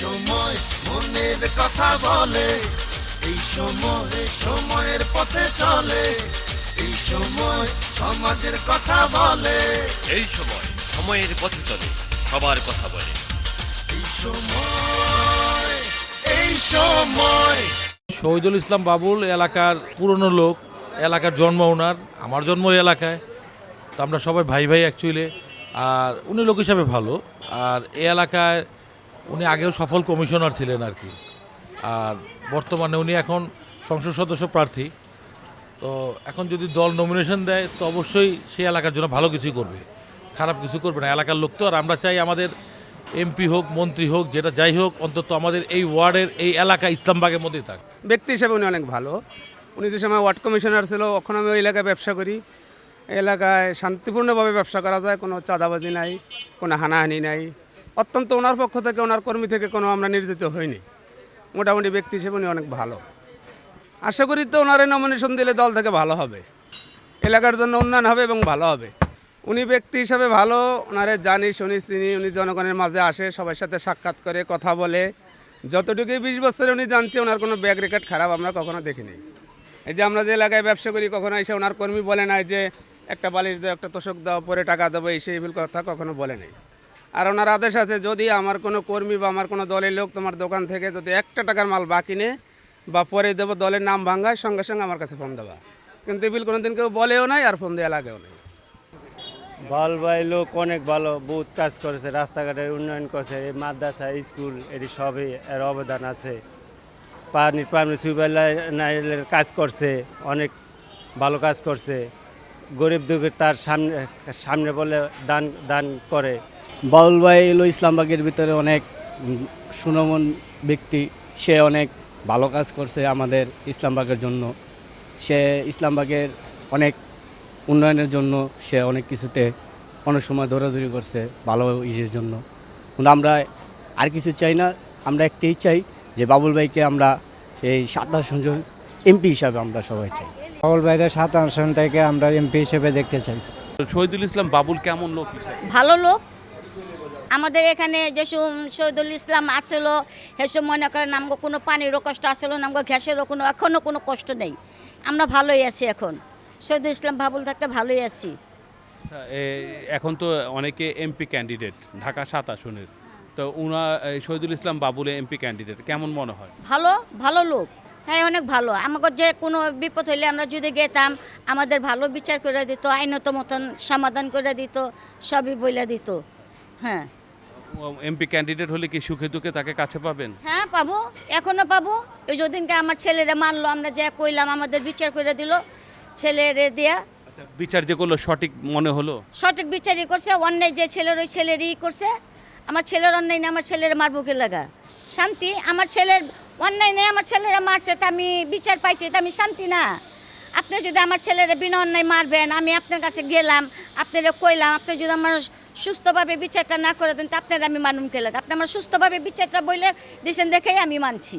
সময় মনের কথা বলে এই সময় সময়ের পথে চলে এই সময় সমাজের কথা বলে। এই সময় সময়ের পথে চলে সবার কথা বলে। এই সময় এই সময়। শহীদুল ইসলাম বাবুল এলাকার পুরনো লোক এলাকার জন্ম ওনার আমার জন্ম এলাকায়। তো আমরা সবাই ভাই ভাই অ্যাকচুয়ালি আর উনি লোক হিসাবে ভালো। আর এই এলাকায় উনি আগেও সফল কমিশনার ছিলেন আর কি। আর বর্তমানে উনি এখন সংসদ সদস্য প্রার্থী। তো এখন যদি দল নমিনেশন দেয়, তো অবশ্যই সেই এলাকার জন্য ভালো কিছু করবে। খারাপ কিছু করবে না। এলাকার লোক তো, আর আমরা চাই আমাদের এমপি হোক, মন্ত্রী হোক, যেটা যাই হোক, অন্তত আমাদের এই ওয়ার্ডের, এই এলাকা ইসলামবাগের মধ্যেই থাক। ব্যক্তি হিসেবে উনি অনেক ভালো। উনি যে সময় ওয়ার্ড কমিশনার ছিল, এখন আমি ওই এলাকায় ব্যবসা করি। এলাকায় শান্তিপূর্ণভাবে ব্যবসা করা যায়, কোনো চাঁদাবাজি নাই, কোনো হানাহানি নাই। অত্যন্ত ওনার পক্ষ থেকে, ওনার কর্মী থেকে কোনো আমরা নির্যাতিত হইনি। মোটামুটি ব্যক্তি হিসেবে উনি অনেক ভালো। আশা করি তো ওনার নমিনেশন দিলে দল থেকে ভালো হবে। এলাকার জন্য উন্নয়ন হবে এবং ভালো হবে। উনি ব্যক্তি হিসাবে ভালো, ওনারে জানি, শুনি, চিনি, উনি জনগণের মাঝে আসে, সবার সাথে সাক্ষাৎ করে, কথা বলে। যতটুকু বিশ বছরে উনি জানছে, ওনার কোনো ব্যাগ রেকর্ড খারাপ আমরা কখনো দেখিনি। এই যে আমরা যে এলাকায় ব্যবসা করি, কখনো এসে ওনার কর্মী বলে নাই যে, একটা বালিশ দাও, একটা তোষক দাও, পরে টাকা দেবো, এই সেই কথা কখনো বলে নাই। আর ওনার আদেশ আছে, যদি আমার কোনো কর্মী বা আমার কোনো দলের লোক তোমার দোকান থেকে যদি একটা টাকার মাল বাকি নে বা পরে দেবো দলের নাম ভাঙ্গায় সঙ্গে সঙ্গে আমার কাছে ফোন দেবা। কিন্তু বিল কোনোদিন কেউ বলেও নাই আর ফোন দেওয়া লাগেও নাই। ভালো ভাই লোক অনেক ভালো, বহুত কাজ করেছে, রাস্তাঘাটের উন্নয়ন করেছে, এই মাদ্রাসা, স্কুল, এটি সবই এর অবদান আছে। পানি সুইপার লাইনের কাজ করছে, অনেক ভালো কাজ করছে। গরিব দুঃখের তার সামনে সামনে বলে দান দান করে। বাউল ভাই এলো ইসলামবাগের ভিতরে অনেক সুনমন ব্যক্তি। সে অনেক ভালো কাজ করছে আমাদের ইসলামবাগের জন্য। সে ইসলামবাগের অনেক উন্নয়নের জন্য সে অনেক কিছুতে অনেক সময় দৌড়াদৌড়ি করছে ভালো ইসের জন্য। কিন্তু আমরা আর কিছু চাই না আমরা একটাই চাই যে বাবুল ভাইকে আমরা সেই সাতাশ জন এমপি হিসাবে আমরা সবাই চাই। বাবুল ভাইরা সাত আসন থেকে আমরা এমপি হিসেবে দেখতে চাই। শহীদুল ইসলাম বাবুল কেমন লোক? ভালো লোক আমাদের এখানে যেসব শহীদুল ইসলাম আসলো সেসব মনে করেন আমাকে কোনো পানিরও কষ্ট আসলো না আমাকে গ্যাসেরও কোনো এখনও কোনো কষ্ট নেই। আমরা ভালোই আছি এখন। শহীদুল ইসলাম ভাবুল থাকতে ভালোই আছি। আচ্ছা, এখন তো অনেকে এমপি ক্যান্ডিডেট ঢাকা সাত আসনের। তো উনা শহীদুল ইসলাম বাবুল এমপি ক্যান্ডিডেট কেমন মনে হয়? ভালো ভালো লোক। হ্যাঁ অনেক ভালো। আমাকে যে কোনো বিপদ হইলে আমরা যদি গেতাম আমাদের ভালো বিচার করে দিত আইনত মতন সমাধান করে দিত সবই বলে দিত। হ্যাঁ। এমপি ক্যান্ডিডেট হলে কি সুখে দুঃখে তাকে কাছে পাবেন? হ্যাঁ পাবো। এখনও পাবো। ওই যদিনকে আমার ছেলেরা মানলো আমরা যা কইলাম আমাদের বিচার করে দিল ছেলেরে দিয়া। আচ্ছা বিচার যে করল সঠিক মনে হলো? সঠিক বিচারই করছে অন্যায় যে ছেলের ওই ছেলেরই করছে। আমার ছেলের অন্যায় নেই আমার ছেলের মারবুকে লাগা? শান্তি? আমার ছেলের অন্যায় নেই আমার ছেলেরা মারছে তা আমি বিচার পাইছি তা আমি শান্তি না। আপনি যদি আমার ছেলেরা বিনা অন্যায় মারবেন আমি আপনার কাছে গেলাম আপনারা কইলাম আপনি যদি আমার সুস্থভাবে বিচারটা না করে দেন তা আপনার আমি মানুন লাগে আপনি আমার সুস্থভাবে বিচারটা বললে দিয়েছেন দেখেই আমি মানছি।